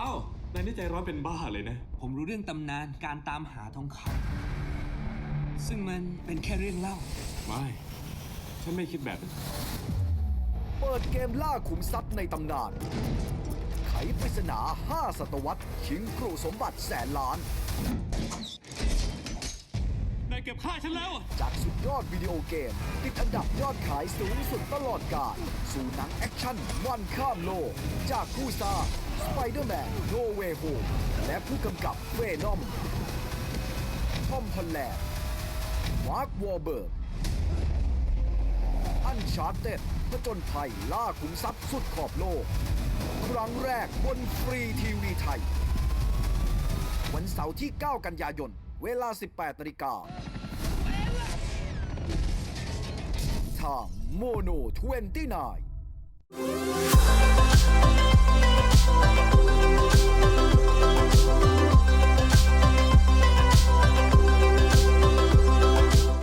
อ้าวนายนี่ใจร้อนเป็นบ้าเลยนะ ผมรู้เรื่องตำนานการตามหาทองคำซึ่งมันเป็นแค่เรื่องเล่า ไม่ ฉันไม่คิดแบบนั้นเปิดเกมล่าขุมทรัพย์ในตำนาน ไขปริศนา 5 ศตวรรษชิงครูสมบัติแสนล้าน นายเก็บฆ่าฉันแล้ว จากสุดยอดวิดีโอเกม ติดอันดับยอดขายสูงสุดตลอดกาลสู่หนังแอคชั่นวันข้ามโลก จากผู้สร้าง สไปเดอร์แมนโนเวโฮและผู้กำกับเวนอมทอมฮอลแลนด์มาร์ควอร์เบิร์กอันชาร์เต็ดผจญภัยล่าขุมทรัพย์สุดขอบโลก ครั้งแรกบนฟรีทีวีไทย วันเสาร์ที่ 9 กันยายน เวลา 18นาฬิกาทางโมโน29